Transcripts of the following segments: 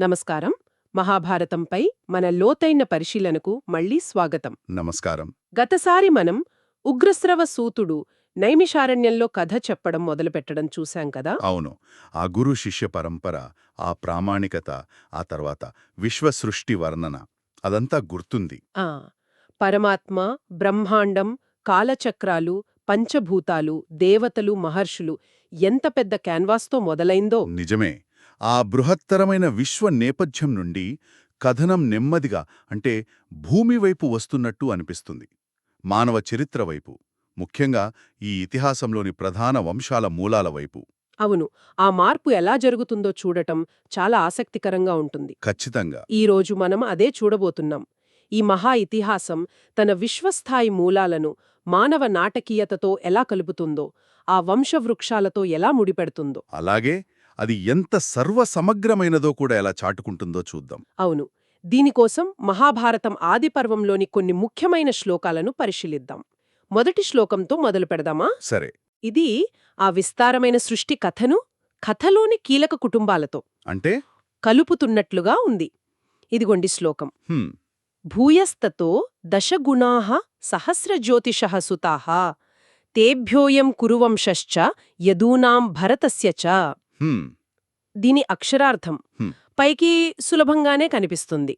నమస్కారం. మహాభారతంపై మన లోతైన పరిశీలనకు మళ్ళీ స్వాగతం. నమస్కారం. గతసారి మనం ఉగ్రస్రవ సూతుడు నైమిషారణ్యంలో కథ చెప్పడం మొదలుపెట్టడం చూశాం కదా? అవును. ఆ గురు శిష్య పరంపర ఆ ప్రామాణికత ఆ తర్వాత విశ్వసృష్టి వర్ణన అదంతా గుర్తుంది. ఆ! పరమాత్మ బ్రహ్మాండం కాలచక్రాలు పంచభూతాలు దేవతలు మహర్షులు ఎంత పెద్ద క్యాన్వాస్తో మొదలైందో నిజమే. ఆ బృహత్తరమైన విశ్వ నేపథ్యం నుండి కథనం నెమ్మదిగా అంటే భూమి వైపు వస్తున్నట్టు అనిపిస్తుంది. మానవ చరిత్ర వైపు ముఖ్యంగా ఈ ఇతిహాసంలోని ప్రధాన వంశాల మూలాల వైపు. అవును ఆ మార్పు ఎలా జరుగుతుందో చూడటం చాలా ఆసక్తికరంగా ఉంటుంది. ఖచ్చితంగా. ఈ రోజు మనం అదే చూడబోతున్నాం. ఈ మహా ఇతిహాసం తన విశ్వస్థాయి మూలాలను మానవ నాటకీయతతో ఎలా కలుపుతుందో ఆ వంశవృక్షాలతో ఎలా ముడిపెడుతుందో. అలాగే అది ఎంత సర్వసమగ్రమైనదో కూడా ఎలా చాటుకుంటుందో చూద్దాం. అవును. దీనికోసం మహాభారతం ఆదిపర్వంలోని కొన్ని ముఖ్యమైన శ్లోకాలను పరిశీలిద్దాం. మొదటి శ్లోకంతో మొదలు పెడదామా? సరే. ఇది ఆ విస్తారమైన సృష్టి కథను కథలోని కీలక కుటుంబాలతో అంటే? కలుపుతున్నట్లుగా ఉంది. ఇదిగొండి శ్లోకం. హ్మ్, భూయస్తతో దశగుణాః సహస్రజ్యోతిషః సుతాః తేభ్యోయం కురువంశశ్చ యదూనాం భరతస్య చ. దీని అక్షరార్థం. పైకి సులభంగానే కనిపిస్తుంది.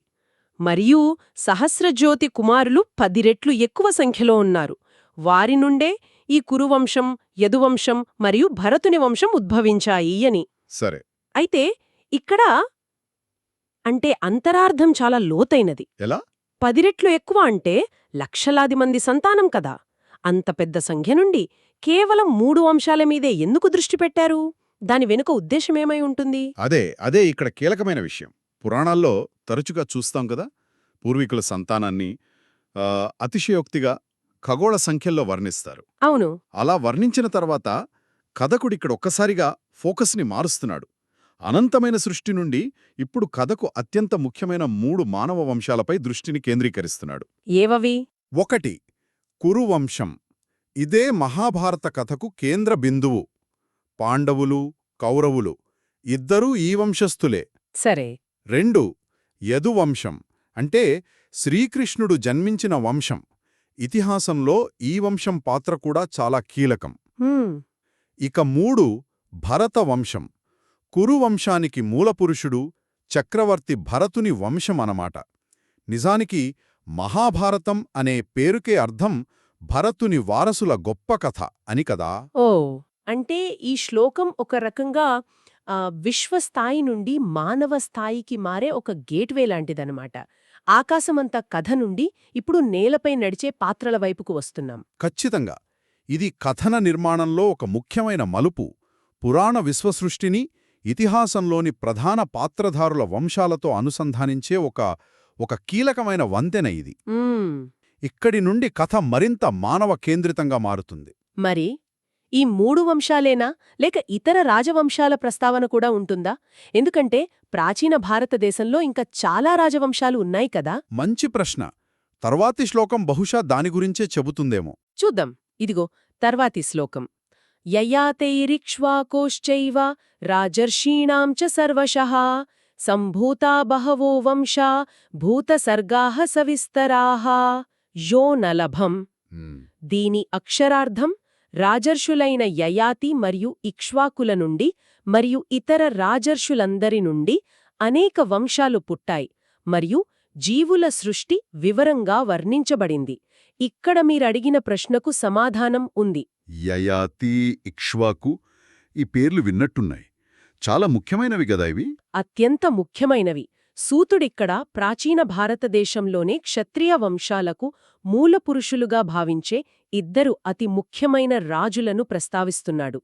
మరియు సహస్రజ్యోతి కుమారులు పది రెట్లు ఎక్కువ సంఖ్యలో ఉన్నారు. వారి నుండే ఈ కురువంశం యదువంశం మరియు భరతుని వంశం ఉద్భవించాయి అని. సరే. అయితే ఇక్కడ అంటే అంతరార్థం చాలా లోతైనది. ఎలా? పది రెట్లు ఎక్కువ అంటే లక్షలాది మంది సంతానం కదా. అంత పెద్ద సంఖ్య నుండి కేవలం మూడు అంశాల మీదే ఎందుకు దృష్టి పెట్టారు? దాని వెనుక ఉద్దేశమేమై ఉంటుంది? అదే అదే ఇక్కడ కీలకమైన విషయం. పురాణాల్లో తరచుగా చూస్తాం కదా పూర్వీకుల సంతానాన్ని అతిశయోక్తిగా ఖగోళ సంఖ్యల్లో వర్ణిస్తారు. అవును. అలా వర్ణించిన తర్వాత కథకుడిక్కడ ఒక్కసారిగా ఫోకస్ని మారుస్తున్నాడు. అనంతమైన సృష్టి నుండి ఇప్పుడు కథకు అత్యంత ముఖ్యమైన మూడు మానవ వంశాలపై దృష్టిని కేంద్రీకరిస్తున్నాడు. ఏవవి? ఒకటి కురువంశం. ఇదే మహాభారత కథకు కేంద్ర బిందువు. పాండవులు కౌరవులు ఇద్దరూ ఈ వంశస్థులే. సరే. రెండు యదువంశం అంటే శ్రీకృష్ణుడు జన్మించిన వంశం. ఇతిహాసంలో ఈ వంశం పాత్ర కూడా చాలా కీలకం. ఇక మూడు భరత వంశం. కురువంశానికి మూలపురుషుడు చక్రవర్తి భరతుని వంశం అనమాట నిజానికి మహాభారతం అనే పేరుకే అర్థం భరతుని వారసుల గొప్ప కథ అని కదా? ఓ. అంటే ఈ శ్లోకం ఒక రకంగా విశ్వస్థాయి నుండి మానవ స్థాయికి మారే ఒక గేట్వే లాంటిదనమాట ఆకాశమంత కథ నుండి ఇప్పుడు నేలపై నడిచే పాత్రల వైపుకు వస్తున్నాం. ఖచ్చితంగా. ఇది కథన నిర్మాణంలో ఒక ముఖ్యమైన మలుపు. పురాణ విశ్వసృష్టిని ఇతిహాసంలోని ప్రధాన పాత్రధారుల వంశాలతో అనుసంధానించే ఒక ఒక కీలకమైన వంతెన ఇది. ఇక్కడి నుండి కథ మరింత మానవ కేంద్రితంగా మారుతుంది. మరి? ఈ మూడు వంశాలేనా? లేక ఇతర రాజవంశాల ప్రస్తావన కూడా ఉంటుందా? ఎందుకంటే ప్రాచీన భారతదేశంలో ఇంకా చాలా రాజవంశాలు ఉన్నాయి కదా? మంచి ప్రశ్న. తర్వాతి శ్లోకం బహుశా దాని గురించే చెబుతుందేమో. చూద్దాం. ఇదిగో తర్వాతి శ్లోకం. యయాతైరిక్ష్వాకోశ్చైవ రాజర్షీణాం చ సర్వశః సంభూతా బహవో వంశా భూతసర్గాః సవిస్తరాః. యో నలభం. దీని అక్షరార్థం రాజర్షులైన యయాతి మరియు ఇక్ష్వాకుల నుండి మరియు ఇతర రాజర్షులందరి నుండి అనేక వంశాలు పుట్టాయి మరియు జీవుల సృష్టి వివరంగా వర్ణించబడింది. ఇక్కడ మీరడిగిన ప్రశ్నకు సమాధానం ఉంది. యయాతి ఇక్ష్వాకు ఈ పేర్లు విన్నట్టున్నాయి. చాలా ముఖ్యమైనవి గదా ఇవి? అత్యంత ముఖ్యమైనవి. సూతుడిక్కడ ప్రాచీన భారతదేశంలోనే క్షత్రియ వంశాలకు మూలపురుషులుగా భావించే ఇద్దరు అతి ముఖ్యమైన రాజులను ప్రస్తావిస్తున్నాడు.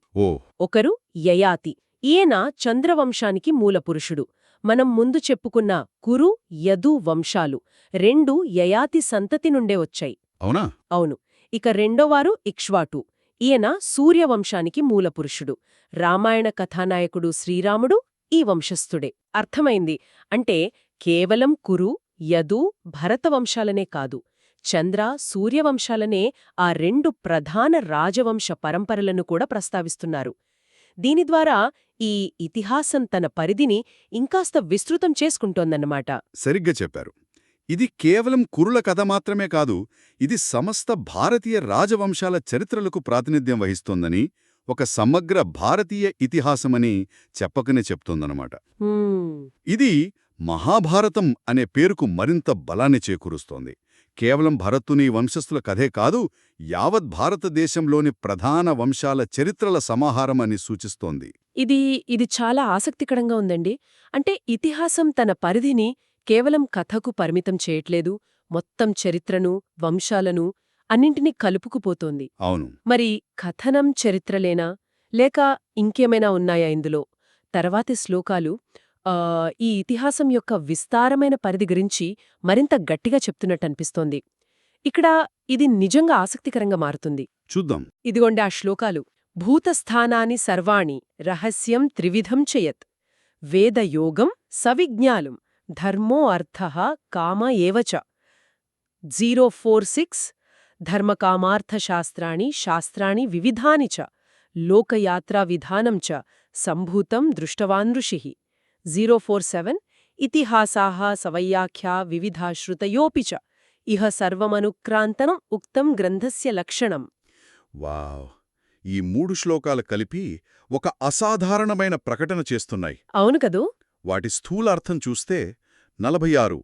ఒకరు యయాతి. ఈయన చంద్రవంశానికి మూలపురుషుడు. మనం ముందు చెప్పుకున్న కురు యదు వంశాలు రెండు యయాతి సంతతి నుండే వచ్చాయి. అవునా? అవును. ఇక రెండోవారు ఇక్ష్వాటు. ఈయన సూర్యవంశానికి మూలపురుషుడు. రామాయణ కథానాయకుడు శ్రీరాముడు ఈ వంశస్థుడే. అర్థమైంది. అంటే కేవలం కురు యదు భరతవంశాలనే కాదు. చంద్ర సూర్యవంశాలనే ఆ రెండు ప్రధాన రాజవంశ పరంపరలను కూడా ప్రస్తావిస్తున్నారు. దీని ద్వారా ఈ ఇతిహాసం తన పరిధిని ఇంకాస్త విస్తృతం చేసుకుంటోందన్నమాట. సరిగ్గా చెప్పారు. ఇది కేవలం కురుల కథ మాత్రమే కాదు ఇది సమస్త భారతీయ రాజవంశాల చరిత్రలకు ప్రాతినిధ్యం వహిస్తోందని ఒక సమగ్ర భారతీయ ఇతిహాసమని చెప్పకనే చెప్తోందనమాట ఇది మహాభారతం అనే పేరుకు మరింత బలాన్ని చేకూరుస్తోంది. కేవలం భరతుని వంశస్థుల కథే కాదు యావత్ భారతదేశంలోని ప్రధాన వంశాల చరిత్రల సమాహారం అని సూచిస్తోంది. ఇది ఇది చాలా ఆసక్తికరంగా ఉందండి. అంటే ఇతిహాసం తన పరిధిని కేవలం కథకు పరిమితం చేయట్లేదు మొత్తం చరిత్రను వంశాలను అన్నింటినీ కలుపుకుపోతోంది. అవును. మరి కథనం చరిత్రలేనా? లేక ఇంకేమైనా ఉన్నాయా ఇందులో? తర్వాతి శ్లోకాలు ఈ ఇతిహాసం యొక్క విస్తారమైన పరిధి గురించి మరింత గట్టిగా చెప్తున్నట్టనిపిస్తోంది. ఇక్కడ ఇది నిజంగా ఆసక్తికరంగా మారుతుంది. చూద్దాం. ఇదిగోండి ఆ శ్లోకాలు. భూతస్థానాని సర్వాణి రహస్యం త్రివిధం చేయత్. వేదయోగం సవిజ్ఞాలం ధర్మో అర్థ కామ ఏవచ జీరో ఫోర్ సిక్స్ ధర్మకామార్థశాస్త్రాణి శాస్త్రాణి వివిధాని చ లోకయాత్రా విధానం చ సంభూతం దృష్టవాన్ ఋషిః జీరో ఫోర్ సెవెన్ ఇతిహాసాః సవయ్యాఖ్యా వివిధా శ్రుతయోపి చ ఇహ సర్వమనుక్రాంతనం ఉక్తం గ్రంథస్య లక్షణం వావ్ ఈ మూడు శ్లోకాలు కలిపి ఒక అసాధారణమైన ప్రకటన చేస్తున్నాయి. అవును కదూ? వాటి స్థూలార్థం చూస్తే నలభై ఆరు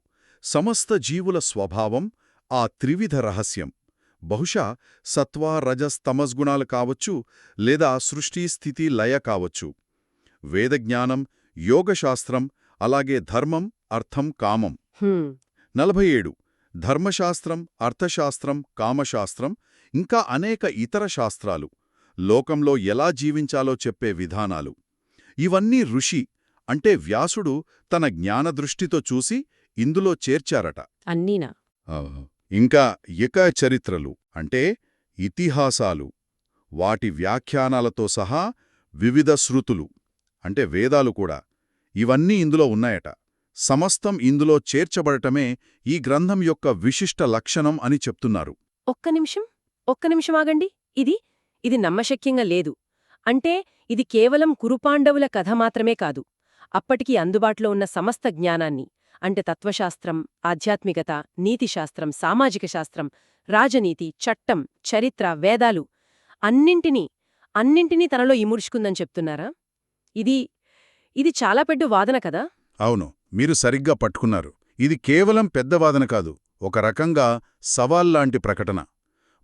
సమస్త జీవుల స్వభావం ఆ త్రివిధ రహస్యం. బహుశా సత్వ రజస్ తమస్గుణాలు కావచ్చు లేదా సృష్టి స్థితి లయ కావచ్చు. వేదజ్ఞానం యోగశాస్త్రం అలాగే ధర్మం అర్థం కామం. నలభై ఏడు ధర్మశాస్త్రం అర్థశాస్త్రం కామశాస్త్రం ఇంకా అనేక ఇతర శాస్త్రాలు. లోకంలో ఎలా జీవించాలో చెప్పే విధానాలు. ఇవన్నీ ఋషి అంటే వ్యాసుడు తన జ్ఞానదృష్టితో చూసి ఇందులో చేర్చారట. అన్నీనా? ఇంకా ఇక చరిత్రలు అంటే ఇతిహాసాలు వాటి వ్యాఖ్యానాలతో సహా వివిధ శృతులు అంటే వేదాలు కూడా. ఇవన్నీ ఇందులో ఉన్నాయట. సమస్తం ఇందులో చేర్చబడటమే ఈ గ్రంథం యొక్క విశిష్ట లక్షణం అని చెప్తున్నారు. ఒక్క నిమిషం ఒక్క నిమిషం ఆగండి. ఇది ఇది నమ్మశక్యంగా లేదు. అంటే ఇది కేవలం కురుపాండవుల కథ మాత్రమే కాదు. అప్పటికి అందుబాటులో ఉన్న సమస్త జ్ఞానాన్ని అంటే తత్వశాస్త్రం ఆధ్యాత్మికత నీతిశాస్త్రం సామాజిక శాస్త్రం రాజనీతి చట్టం చరిత్ర వేదాలు అన్నింటినీ అన్నింటినీ తనలో ఇముడ్చుకుందని చెప్తున్నారా? ఇది ఇది చాలా పెద్ద వాదన కదా? అవును మీరు సరిగ్గా పట్టుకున్నారు. ఇది కేవలం పెద్ద వాదన కాదు ఒక రకంగా సవాల్లాంటి ప్రకటన.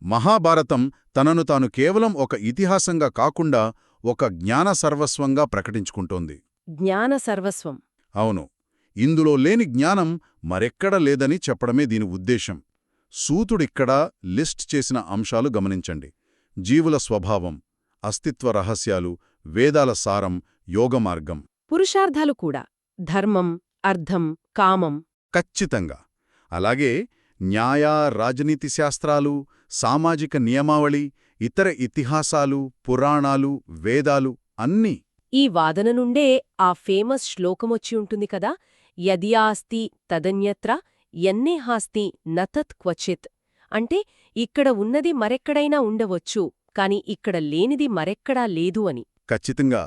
మహాభారతం తనను తాను కేవలం ఒక ఇతిహాసంగా కాకుండా ఒక జ్ఞాన సర్వస్వంగా ప్రకటించుకుంటోంది. జ్ఞాన సర్వస్వం. అవును. ఇందులో లేని జ్ఞానం మరెక్కడ లేదని చెప్పడమే దీని ఉద్దేశం. సూతుడిక్కడా లిస్ట్ చేసిన అంశాలు గమనించండి. జీవుల స్వభావం అస్తిత్వ రహస్యాలు వేదాల సారం యోగమార్గం పురుషార్థాలు కూడా. ధర్మం అర్థం కామం. ఖచ్చితంగా. అలాగే న్యాయ రాజనీతి శాస్త్రాలు సామాజిక నియమావళి ఇతర ఇతిహాసాలు పురాణాలు వేదాలు అన్నీ. ఈ వాదన నుండే ఆ ఫేమస్ శ్లోకమొచ్చి ఉంటుంది కదా? యదియాస్తి తదన్యత్ర ఎన్నేహాస్తి నతత్ క్వచిత్. అంటే ఇక్కడ ఉన్నది మరెక్కడైనా ఉండవచ్చు కాని ఇక్కడ లేనిది మరెక్కడా లేదు అని. ఖచ్చితంగా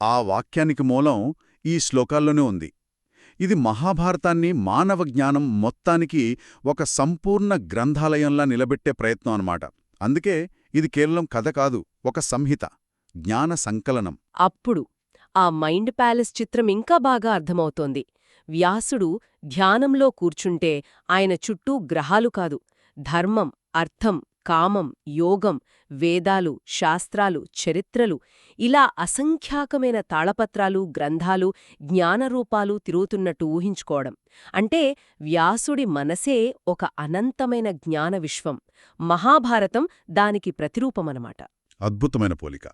ఆ వాక్యానికి మూలం ఈ శ్లోకాల్లోనే ఉంది. ఇది మహాభారతాన్ని మానవ జ్ఞానం మొత్తానికి ఒక సంపూర్ణ గ్రంథాలయంలా నిలబెట్టే ప్రయత్నం అన్నమాట. అందుకే ఇది కేవలం కథ కాదు ఒక సంహిత జ్ఞాన సంకలనం. అప్పుడు ఆ మైండ్ ప్యాలెస్ చిత్రం ఇంకా బాగా అర్థమవుతోంది. వ్యాసుడు ధ్యానంలో కూర్చుంటే ఆయన చుట్టూ గ్రహాలు కాదు. ధర్మం అర్థం కామం యోగం వేదాలు శాస్త్రాలు చరిత్రలు ఇలా అసంఖ్యాకమైన తాళపత్రాలు గ్రంథాలు జ్ఞానరూపాలు తిరుగుతున్నట్టు ఊహించుకోవడం. అంటే వ్యాసుడి మనసే ఒక అనంతమైన జ్ఞాన విశ్వం. మహాభారతం దానికి ప్రతిరూపమనమాట. అద్భుతమైన పోలిక.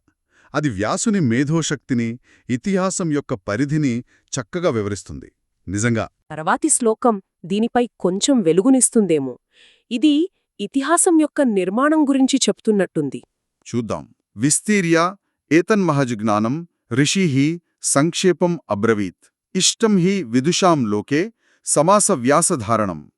అది వ్యాసుని మేధోశక్తిని ఇతిహాసం యొక్క పరిధిని చక్కగా వివరిస్తుంది. నిజంగా. తర్వాతి శ్లోకం దీనిపై కొంచెం వెలుగునిస్తుందేమో. ఇది ఇతిహాసం యొక్క నిర్మాణం గురించి చెప్తున్నట్టుంది. చూద్దాం. విస్తీర్య ఏతన్మహజ్ఞానం ఋషిః సంక్షేపం అబ్రవీత్. ఇష్టం హి విదుషాం లోకే సమాస వ్యాసధారణం.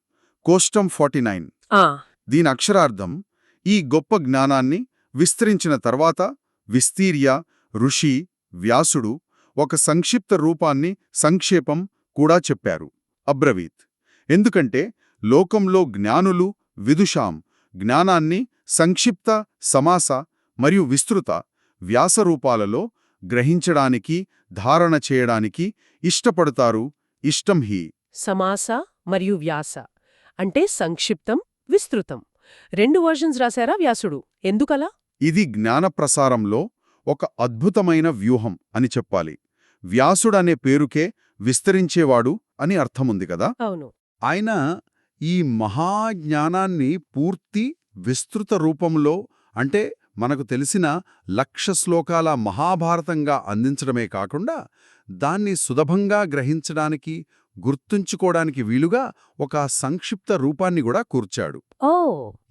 కోష్టం ఫార్టీ నైన్. ఆ. దీని అక్షరార్థం ఈ గొప్ప జ్ఞానాన్ని విస్తరించిన తర్వాత విస్తీర్య ఋషి వ్యాసుడు ఒక సంక్షిప్త రూపాన్ని సంక్షేపం కూడా చెప్పారు. అబ్రవీత్. ఎందుకంటే లోకంలో జ్ఞానులు విదుషాం జ్ఞానాన్ని సంక్షిప్త సమాస మరియు విస్తృత వ్యాసరూపాలలో గ్రహించడానికి ధారణ చేయడానికి ఇష్టపడతారు ఇష్టం హి. సమాస మరియు వ్యాస అంటే సంక్షిప్తం విస్తృతం. రెండు వర్షన్స్ రాశారా వ్యాసుడు? ఎందుకలా? ఇది జ్ఞాన ప్రసారంలో ఒక అద్భుతమైన వ్యూహం అని చెప్పాలి. వ్యాసుడనే పేరుకే విస్తరించేవాడు అని అర్థముంది కదా? అవును. ఆయన ఈ మహాజ్ఞానాన్ని పూర్తి విస్తృత రూపంలో అంటే మనకు తెలిసిన లక్ష శ్లోకాల మహాభారతంగా అందించడమే కాకుండా దాన్ని సులభంగా గ్రహించడానికి గుర్తుంచుకోవడానికి వీలుగా ఒక సంక్షిప్త రూపాన్ని కూడా కూర్చాడు.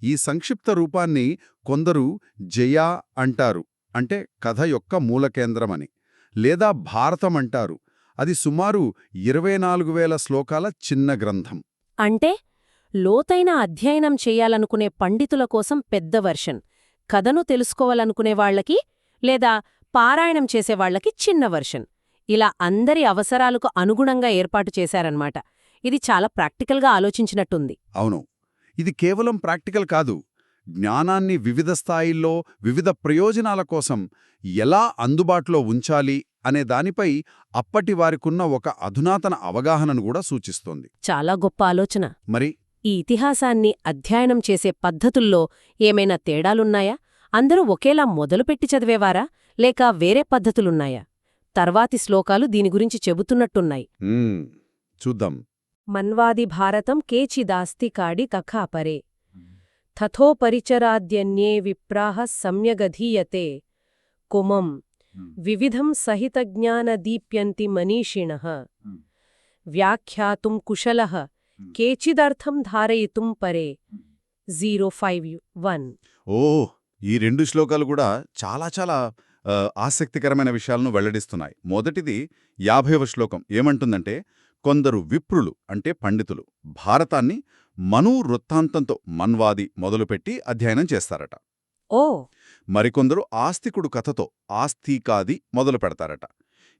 ఈ సంక్షిప్త రూపాన్ని కొందరు జయ అంటారు అంటే కథ యొక్క మూలకేంద్రమని లేదా భారతం అంటారు అది సుమారు ఇరవై నాలుగు వేల శ్లోకాల చిన్న గ్రంథం. అంటే లోతైన అధ్యయనం చెయ్యాలనుకునే పండితుల కోసం పెద్ద వెర్షన్. కథను తెలుసుకోవాలనుకునే వాళ్ళకి లేదా పారాయణం చేసేవాళ్ళకి చిన్న వెర్షన్. ఇలా అందరి అవసరాలకు అనుగుణంగా ఏర్పాటు చేశారన్నమాట. ఇది చాలా ప్రాక్టికల్గా ఆలోచించినట్టుంది. అవును. ఇది కేవలం ప్రాక్టికల్ కాదు. జ్ఞానాన్ని వివిధ స్థాయిల్లో వివిధ ప్రయోజనాల కోసం ఎలా అందుబాటులో ఉంచాలి అనే దానిపై అప్పటి వారికున్న ఒక అధునాతన అవగాహనను కూడా సూచిస్తోంది. చాలా గొప్ప ఆలోచన. మరి? ఈ ఇతిహాసాన్ని అధ్యయనం చేసే పద్ధతుల్లో ఏమైనా తేడాలున్నాయా? అందరూ ఒకేలా మొదలుపెట్టి చదివేవారా? లేక వేరే పద్ధతులున్నాయా? తర్వాతి శ్లోకాలు దీని గురించి చెబుతున్నట్టున్నాయి. చూద్దాం. మన్వాది భారతం కేచిదాస్తి కాడి కఖాపరే. తథోపరిచరాద్యన్యే విప్రాహ సమ్యగధీయతే కుమం వివిధం సహితజ్ఞానదీప్యంతి మనీషిణః వ్యాఖ్యాతుం కుశలః కేచిదర్థం ధారయితుం పరే జీరో ఫైవ్ వన్. ఓ ఈ రెండు శ్లోకాలు కూడా చాలా చాలా ఆసక్తికరమైన విషయాలను వెల్లడిస్తున్నాయి. మొదటిది యాభైవ శ్లోకం. ఏమంటుందంటే కొందరు విప్రులు అంటే పండితులు భారతాన్ని మను వృత్తాంతంతో మన్వాది మొదలుపెట్టి అధ్యయనం చేస్తారట. ఓ! మరికొందరు ఆస్తికుడు కథతో ఆస్తికాది మొదలు పెడతారట.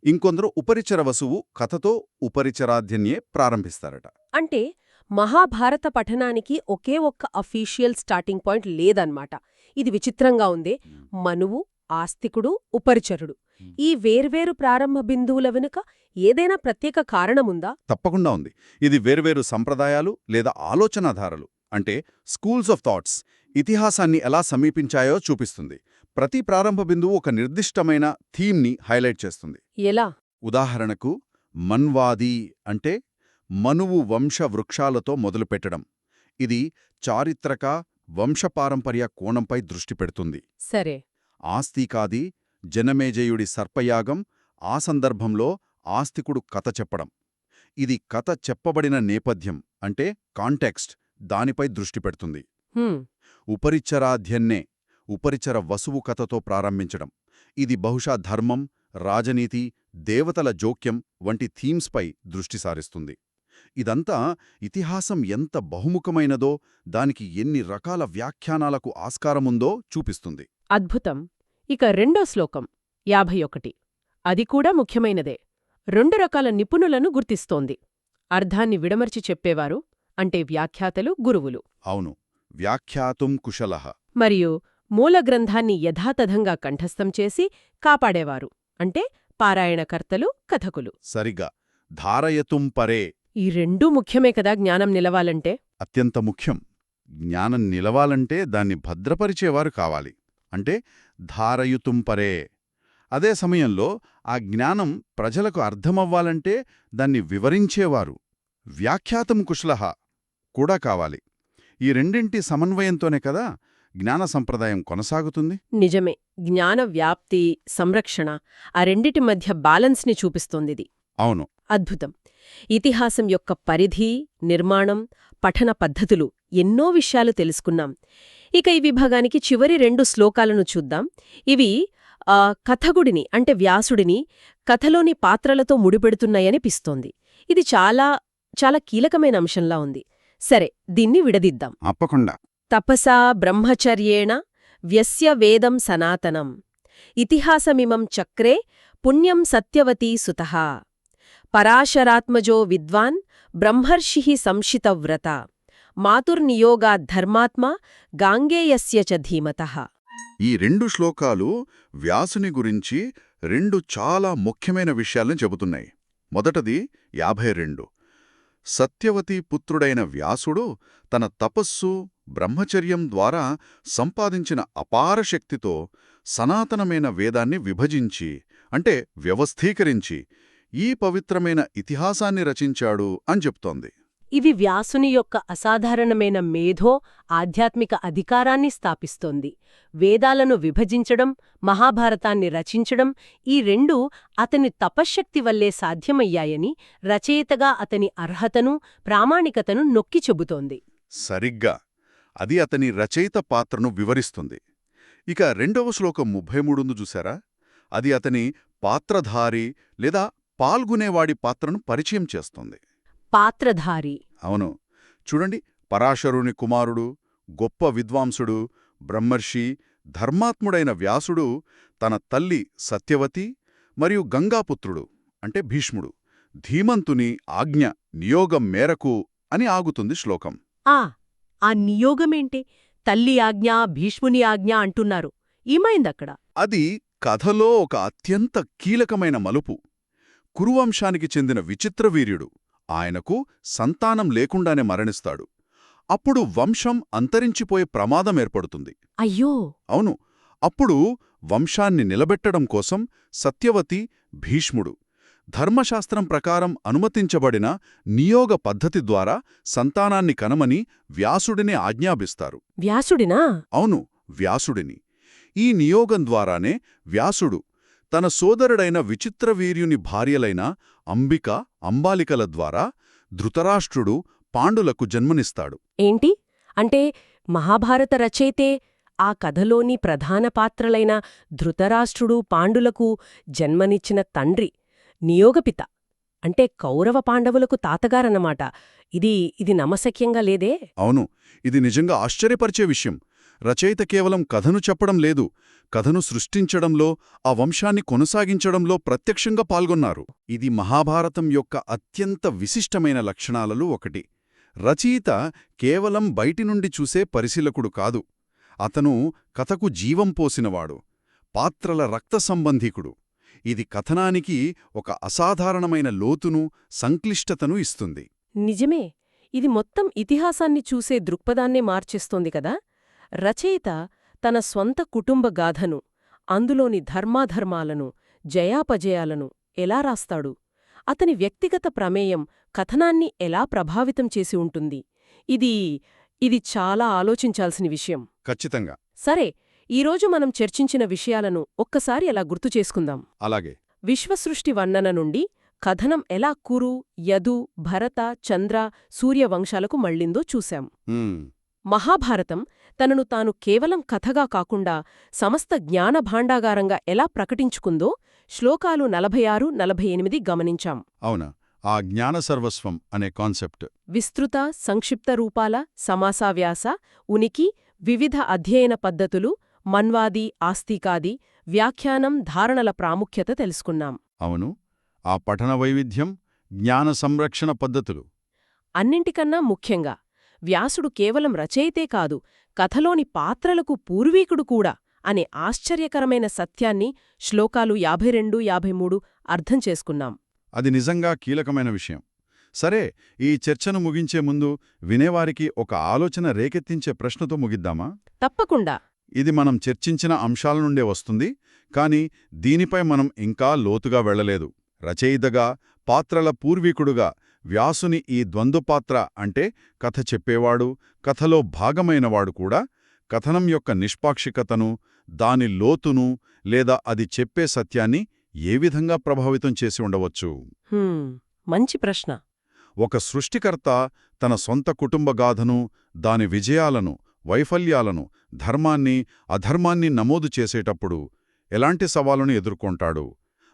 ఇంకొందరు ఉపరిచర వసువు కథతో ఉపరిచరాధ్యన్యే ప్రారంభిస్తారట. అంటే మహాభారత పఠనానికి ఒకే ఒక్క అఫీషియల్ స్టార్టింగ్ పాయింట్ లేదన్నమాట ఇది విచిత్రంగా ఉంది. మనువు ఆస్తికుడు ఉపరిచరుడు. ఈ వేర్వేరు ప్రారంభ బిందువుల వెనుక ఏదైనా ప్రత్యేక కారణముందా? తప్పకుండా ఉంది. ఇది వేర్వేరు సంప్రదాయాలు లేదా ఆలోచనాధారలు. అంటే స్కూల్స్ ఆఫ్ థాట్స్ ఇతిహాసాన్ని ఎలా సమీపించాయో చూపిస్తుంది. ప్రతి ప్రారంభ బిందువు ఒక నిర్దిష్టమైన థీమ్ని హైలైట్ చేస్తుంది. ఎలా? ఉదాహరణకు మన్వాది అంటే మనువు వంశ వృక్షాలతో మొదలుపెట్టడం. ఇది చారిత్రక వంశపారంపర్య కోణంపై దృష్టి పెడుతుంది. సరే. ఆస్తికాది జనమేజయుడి సర్పయాగం ఆ సందర్భంలో ఆస్తికుడు కథ చెప్పడం. ఇది కథ చెప్పబడిన నేపథ్యం అంటే కాంటెక్స్ట్ దానిపై దృష్టి పెడుతుంది. ఉపరిచరాధ్యన్నే ఉపరిచర వసువు కథతో ప్రారంభించడం. ఇది బహుశా ధర్మం రాజనీతి దేవతల జోక్యం వంటి థీమ్స్పై దృష్టి సారిస్తుంది. ఇదంతా ఇతిహాసం ఎంత బహుముఖమైనదో దానికి ఎన్ని రకాల వ్యాఖ్యానాలకు ఆస్కారముందో చూపిస్తుంది. అద్భుతం. ఇక రెండో శ్లోకం యాభై ఒకటి అది కూడా ముఖ్యమైనదే. రెండు రకాల నిపుణులను గుర్తిస్తోంది. అర్థాన్ని విడమర్చి చెప్పేవారు అంటే వ్యాఖ్యాతలు గురువులు. అవును. వ్యాఖ్యాతుం కుశలః. మరియు మూల గ్రంథాన్ని యథాతథంగా కంఠస్థం చేసి కాపాడేవారు అంటే పారాయణకర్తలు కథకులు. సరిగా ధారయతుం పరే. ఈ రెండూ ముఖ్యమే కదా జ్ఞానం నిలవాలంటే? అత్యంత ముఖ్యం. జ్ఞానం నిలవాలంటే దాన్ని భద్రపరిచేవారు కావాలి. అంటే ధారయుతుం పరే. అదే సమయంలో ఆ జ్ఞానం ప్రజలకు అర్థమవ్వాలంటే దాన్ని వివరించేవారు. వ్యాఖ్యాతం కుశలహ కూడా కావాలి. ఈ రెండింటి సమన్వయంతోనే కదా జ్ఞాన సంప్రదాయం కొనసాగుతుంది? నిజమే. జ్ఞాన వ్యాప్తి సంరక్షణ ఆ రెండిటి మధ్య బ్యాలెన్స్ని చూపిస్తోందిది అవును. అద్భుతం. ఇతిహాసం యొక్క పరిధి నిర్మాణం పఠన పద్ధతులు ఎన్నో విషయాలు తెలుసుకున్నాం. ఇక ఈ విభాగానికి చివరి రెండు శ్లోకాలను చూద్దాం. ఇవి కథగుడిని అంటే వ్యాసుడిని కథలోని పాత్రలతో ముడిపెడుతున్నాయనిపిస్తోంది. ఇది చాలా చాలా కీలకమైన అంశంలా ఉంది. సరే దీన్ని విడదిద్దాం. అప్పకుండా తపసా బ్రహ్మచర్యేణ వ్యస్య వేదం సనాతనం. ఇతిహాసమిమం చక్రే పుణ్యం సత్యవతీ సుత. పరాశరాత్మజో విద్వాన్ బ్రహ్మర్షి సంశితవ్రత మాతుర్నియోగాద్ధర్మాత్మా గాంగేయస్య చ ధీమతః. ఈ రెండు శ్లోకాలు వ్యాసుని గురించి రెండు చాలా ముఖ్యమైన విషయాలను చెబుతున్నాయి. మొదటది యాభై రెండు. సత్యవతి పుత్రుడైన వ్యాసుడు తన తపస్సు బ్రహ్మచర్యం ద్వారా సంపాదించిన అపార శక్తితో సనాతనమైన వేదాన్ని విభజించి అంటే వ్యవస్థీకరించి ఈ పవిత్రమైన ఇతిహాసాన్ని రచించాడు అని చెప్తోంది. ఇది వ్యాసుని యొక్క అసాధారణమైన మేధో ఆధ్యాత్మిక అధికారాన్ని స్థాపిస్తోంది. వేదాలను విభజించడం మహాభారతాన్ని రచించడం ఈ రెండూ అతని తపశ్శక్తి వల్లే సాధ్యమయ్యాయని రచయితగా అతని అర్హతను ప్రామాణికతను నొక్కి చెబుతోంది. సరిగ్గా. అది అతని రచయిత పాత్రను వివరిస్తుంది. ఇక రెండవ శ్లోకం ముప్పై మూడుందు చూశారా? అది అతని పాత్రధారి లేదా పాల్గొనేవాడి పాత్రను పరిచయం చేస్తుంది. పాత్రధారి. అవును. చూడండి పరాశరుని కుమారుడు గొప్ప విద్వాంసుడు బ్రహ్మర్షి ధర్మాత్ముడైన వ్యాసుడు తన తల్లి సత్యవతి మరియు గంగాపుత్రుడు అంటే భీష్ముడు. ధీమంతుని ఆజ్ఞ నియోగం మేరకు అని ఆగుతుంది శ్లోకం. ఆ ఆ నియోగమేంటి? తల్లి ఆజ్ఞ భీష్ముని ఆజ్ఞ అంటున్నారు. ఏమైందక్కడ? అది కథలో ఒక అత్యంత కీలకమైన మలుపు. కురువంశానికి చెందిన విచిత్రవీర్యుడు ఆయనకు సంతానం లేకుండానే మరణిస్తాడు. అప్పుడు వంశం అంతరించిపోయే ప్రమాదం ఏర్పడుతుంది. అయ్యో! అవును. అప్పుడు వంశాన్ని నిలబెట్టడం కోసం సత్యవతి భీష్ముడు ధర్మశాస్త్రం ప్రకారం అనుమతించబడిన నియోగ పద్ధతి ద్వారా సంతానాన్ని కనమని వ్యాసుడిని ఆజ్ఞాపిస్తారు. వ్యాసుడినా? అవును వ్యాసుడిని. ఈ నియోగం ద్వారానే వ్యాసుడు తన సోదరుడైన విచిత్రవీర్యుని భార్యలైన అంబిక అంబాలికల ద్వారా ధృతరాష్ట్రుడు పాండులకు జన్మనిస్తాడు. ఏంటి? అంటే మహాభారత రచయితే ఆ కథలోని ప్రధాన పాత్రలైన ధృతరాష్ట్రుడు పాండులకు జన్మనిచ్చిన తండ్రి నియోగపిత అంటే కౌరవ పాండవులకు తాతగారన్నమాట. ఇది ఇది నమశక్యంగా లేదే? అవును ఇది నిజంగా ఆశ్చర్యపరిచే విషయం. రచయిత కేవలం కథను చెప్పడం లేదు కథను సృష్టించడంలో ఆ వంశాన్ని కొనసాగించడంలో ప్రత్యక్షంగా పాల్గొన్నారు. ఇది మహాభారతం యొక్క అత్యంత విశిష్టమైన లక్షణాలలో ఒకటి. రచయిత కేవలం బయటి నుండి చూసే పరిశీలకుడు కాదు. అతను కథకు జీవం పోసినవాడు. పాత్రల రక్త సంబంధికుడు. ఇది కథనానికి ఒక అసాధారణమైన లోతును సంక్లిష్టతను ఇస్తుంది. నిజమే. ఇది మొత్తం ఇతిహాసాన్ని చూసే దృక్పథాన్నే మార్చేస్తోంది కదా? రచయిత తన స్వంత కుటుంబ గాథను అందులోని ధర్మాధర్మాలను జయాపజయాలను ఎలా రాస్తాడు? అతని వ్యక్తిగత ప్రమేయం కథనాన్ని ఎలా ప్రభావితం చేసి ఉంటుంది? ఇది ఇది చాలా ఆలోచించాల్సిన విషయం. ఖచ్చితంగా. సరే ఈరోజు మనం చర్చించిన విషయాలను ఒక్కసారి అలా గుర్తు చేసుకుందాం. అలాగే. విశ్వసృష్టి వర్ణన నుండి కథనం ఎలా కురు యదు భరత చంద్ర సూర్యవంశాలకు మళ్ళిందో చూశాం. మహాభారతం తనను తాను కేవలం కథగా కాకుండా సమస్త జ్ఞాన భాండాగారంగా ఎలా ప్రకటించుకుందో శ్లోకాలు నలభై ఆరు నలభై ఎనిమిది గమనించాం. అవునా? ఆ జ్ఞాన సర్వస్వం అనే కాన్సెప్ట్. విస్తృత సంక్షిప్త రూపాల సమాసావ్యాస ఉనికి వివిధ అధ్యయన పద్ధతులు మన్వాది ఆస్తికాది వ్యాఖ్యానం ధారణల ప్రాముఖ్యత తెలుసుకున్నాం. అవును. ఆ పఠన వైవిధ్యం జ్ఞాన సంరక్షణ పద్ధతులు. అన్నింటికన్నా ముఖ్యంగా వ్యాసుడు కేవలం రచయితే కాదు కథలోని పాత్రలకు పూర్వీకుడు కూడా అనే ఆశ్చర్యకరమైన సత్యాన్ని శ్లోకాలు యాభై రెండు యాభై మూడు అర్థం చేసుకున్నాం. అది నిజంగా కీలకమైన విషయం. సరే ఈ చర్చను ముగించే ముందు వినేవారికి ఒక ఆలోచన రేకెత్తించే ప్రశ్నతో ముగిద్దామా? తప్పకుండా. ఇది మనం చర్చించిన అంశాల నుండే వస్తుంది కాని దీనిపై మనం ఇంకా లోతుగా వెళ్ళలేదు. రచయితగా పాత్రల పూర్వీకుడుగా వ్యాసుని ఈ ద్వంద్వపాత్ర అంటే కథ చెప్పేవాడు కథలో భాగమైనవాడు కూడా కథనం యొక్క నిష్పాక్షికతను దాని లోతును లేదా అది చెప్పే సత్యాన్ని ఏ విధంగా ప్రభావితం చేసి ఉండవచ్చు? మంచి ప్రశ్న. ఒక సృష్టికర్త తన సొంత కుటుంబ గాథను దాని విజయాలను వైఫల్యాలను ధర్మాన్ని అధర్మాన్ని నమోదు చేసేటప్పుడు ఎలాంటి సవాలును ఎదుర్కొంటాడు?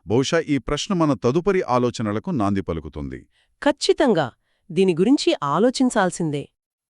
బహుశా ఈ ప్రశ్న మన తదుపరి ఆలోచనలకు నాంది పలుకుతుంది. ఖచ్చితంగా దీని గురించి ఆలోచించాల్సిందే.